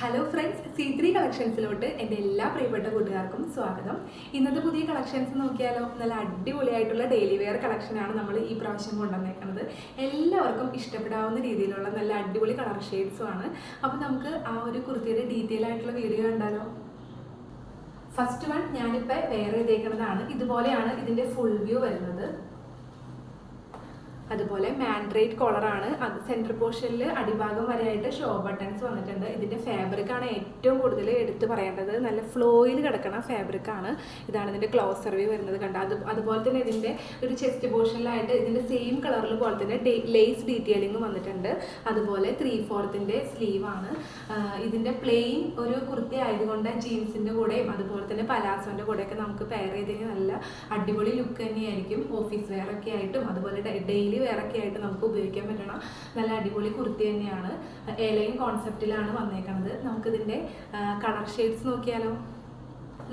Hello friends C three കളക്ഷൻസിലോട്ട് എന്റെ എല്ലാ പ്രിയപ്പെട്ട കൂട്ടുകാർക്കും സ്വാഗതം. ഇന്നത്തെ പുതിയ കളക്ഷൻസ് നോക്കിയാലോ നല്ല അടിപൊളിയായിട്ടുള്ള ഡെയിലി വെയർ കളക്ഷനാണ് നമ്മൾ ഈ പ്രാവശ്യം കൊണ്ടുവന്നേക്കുന്നത്. എല്ലാവർക്കും ഇഷ്ടപ്പെടാവുന്ന രീതിയിലുള്ള നല്ല അടിപൊളി കളർ ഷെയ്ഡ്സും ആണ്. അപ്പോൾ നമുക്ക് ആ ഒരു കുർത്തിയുടെ ഡീറ്റെയിൽ ആയിട്ടുള്ള വീഡിയോ കണ്ടാലോ? ഫസ്റ്റ് വൺ ഞാനിപ്പോൾ വെയർ ചെയ്തേക്കുന്നതാണ്. ഇതുപോലെയാണ് ഇതിന്റെ ഫുൾ വ്യൂ വരുന്നത്. അതുപോലെ മാൻഡ്രേറ്റ് കോളറാണ് അത് സെന്റർ പോർഷനിൽ അടിഭാഗം വരെയായിട്ട് ഷോ ബട്ടൺസ് വന്നിട്ടുണ്ട്. ഇതിന്റെ ഫാബ്രിക് ആണ് ഏറ്റവും കൂടുതൽ എടുത്തു പറയേണ്ടത്. നല്ല ഫ്ലോയിൽ ഫാബ്രിക് ആണ്. ഇതാണ് ഇതിന്റെ ക്ലോസ് വ്യൂ വരുന്നത് കണ്ട? അത് അതുപോലെ തന്നെ ഇതിന്റെ ഒരു ചെസ്റ്റ് പോർഷനിലായിട്ട് ഇതിന്റെ സെയിം കളറിൽ പോലെ തന്നെ ലേസ് ഡീറ്റെയിലിംഗ് വന്നിട്ടുണ്ട്. അതുപോലെ ത്രീ ഫോർത്തിന്റെ സ്ലീവ് ആണ്. ഇതിന്റെ പ്ലെയിൻ ഒരു കുർത്തി ആയതുകൊണ്ട് ജീൻസിന്റെ കൂടെയും അതുപോലെ തന്നെ പലാസോന്റെ കൂടെയൊക്കെ നമുക്ക് പെയർ ചെയ്തെങ്കിൽ നല്ല അടിപൊളി ലുക്ക് തന്നെയായിരിക്കും. ഓഫീസ് വെയർ ഒക്കെ ആയിട്ടും അതുപോലെ ഡെയിലി വെയർ ഒക്കെ ആയിട്ട് നമുക്ക് ഉപയോഗിക്കാൻ പറ്റണ നല്ല അടിപൊളി കുർത്തി തന്നെയാണ്. ഏലൈൻ കോൺസെപ്റ്റിലാണ് വന്നേക്കുന്നത് നമുക്കിതിന്റെ കളർ ഷെയ്ഡ്സ് നോക്കിയാലോ?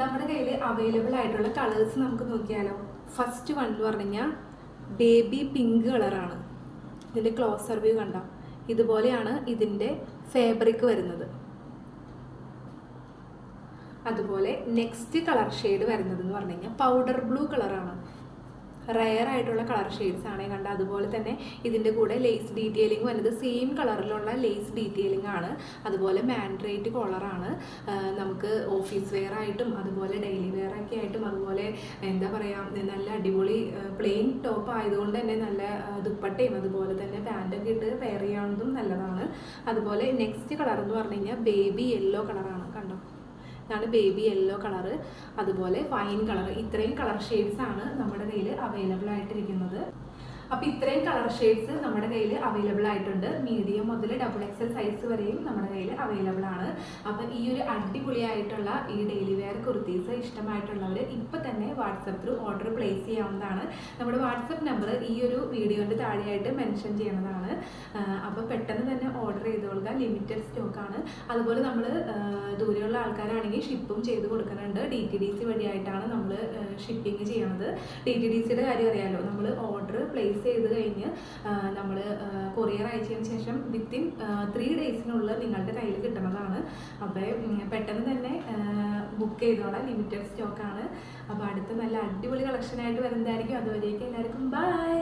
നമ്മുടെ കയ്യിൽ അവൈലബിൾ ആയിട്ടുള്ള കളേഴ്സ് നമുക്ക് നോക്കിയാലോ? ഫസ്റ്റ് വൺ എന്ന് പറഞ്ഞു കഴിഞ്ഞാൽ ബേബി പിങ്ക് കളറാണ് ഇതിന്റെ ക്ലോസർ വ്യൂ കണ്ട? ഇതുപോലെയാണ് ഇതിന്റെ ഫാബ്രിക് വരുന്നത്. അതുപോലെ നെക്സ്റ്റ് കളർ ഷെയ്ഡ് വരുന്നത് എന്ന് പറഞ്ഞു കഴിഞ്ഞാൽ പൗഡർ ബ്ലൂ കളറാണ് റയർ ആയിട്ടുള്ള കളർ ഷെയ്ഡ്സ് ആണ്. കണ്ട അതുപോലെ തന്നെ ഇതിന്റെ കൂടെ ലേസ് ഡീറ്റെയിലിംഗ് വരുന്നത് സെയിം കളറിലുള്ള ലേസ് ഡീറ്റെയിലിംഗ് ആണ്. അതുപോലെ മാൻഡ്രേറ്റ് കോളറാണ് നമുക്ക് ഓഫീസ് വെയർ ആയിട്ടും അതുപോലെ ഡെയിലി വെയർ ഒക്കെ ആയിട്ടും അതുപോലെ എന്താ പറയുക നല്ല അടിപൊളി പ്ലെയിൻ ടോപ്പ് ആയതുകൊണ്ട് തന്നെ നല്ല ദുപ്പട്ടയും അതുപോലെ തന്നെ പാന്റൊക്കെ ഇട്ട് വെയർ ചെയ്യാവുന്നതും നല്ലതാണ്. അതുപോലെ നെക്സ്റ്റ് കളർ എന്ന് പറഞ്ഞു കഴിഞ്ഞാൽ ബേബി യെല്ലോ കളറാണ് കണ്ടോ? ഇതാണ് ബേബി യെല്ലോ കളറ് അതുപോലെ ഫൈൻ കളർ ഇത്രയും കളർ ഷെയ്ഡ്സ് ആണ് നമ്മുടെ കയ്യിൽ അവൈലബിൾ ആയിട്ടിരിക്കുന്നത്. അപ്പോൾ ഇത്രയും കളർ ഷെയ്ഡ്സ് നമ്മുടെ കയ്യിൽ അവൈലബിൾ ആയിട്ടുണ്ട്. മീഡിയം മുതൽ ഡബിൾ എക്സൽ സൈസ് വരെയും നമ്മുടെ കയ്യിൽ അവൈലബിൾ ആണ്. അപ്പോൾ ഈ ഒരു അടിപൊളിയായിട്ടുള്ള ഈ ഡെയിലി വെയർ കുർത്തീസ് ഇഷ്ടമായിട്ടുള്ളവർ ഇപ്പോൾ തന്നെ വാട്സപ്പ് ത്രൂ ഓർഡർ പ്ലേസ് ചെയ്യാവുന്നതാണ്. നമ്മുടെ വാട്സപ്പ് നമ്പർ ഈ ഒരു വീഡിയോന്റെ താഴെയായിട്ട് മെൻഷൻ ചെയ്യുന്നതാണ് അപ്പോൾ പെട്ടെന്ന് തന്നെ ഓർഡർ ചെയ്തോളുക. ലിമിറ്റഡ് സ്റ്റോക്കാണ് അതുപോലെ നമ്മൾ ദൂരെയുള്ള ആൾക്കാരാണെങ്കിൽ ഷിപ്പും ചെയ്ത് കൊടുക്കുന്നുണ്ട്. ഡി ടി ഡി സി വഴിയായിട്ടാണ് നമ്മൾ ഷിപ്പിംഗ് ചെയ്യണത്. ഡി ടി ഡി സിയുടെ കാര്യം അറിയാമല്ലോ നമ്മൾ ഓർഡർ പ്ലേസ് ചെയ്ത് കഴിഞ്ഞ് കൊറിയർ അയച്ചതിന് ശേഷം വിത്തിൻ ത്രീ ഡേയ്സിനുള്ളിൽ നിങ്ങളുടെ കയ്യിൽ കിട്ടുന്നതാണ്. അപ്പോൾ പെട്ടെന്ന് തന്നെ ബുക്ക് ചെയ്തോളാം. ലിമിറ്റഡ് സ്റ്റോക്കാണ് അപ്പോൾ അടുത്ത നല്ല അടിപൊളി കളക്ഷനായിട്ട് വരുന്നതായിരിക്കും. അതുവരേക്കും എല്ലാവർക്കും ബൈ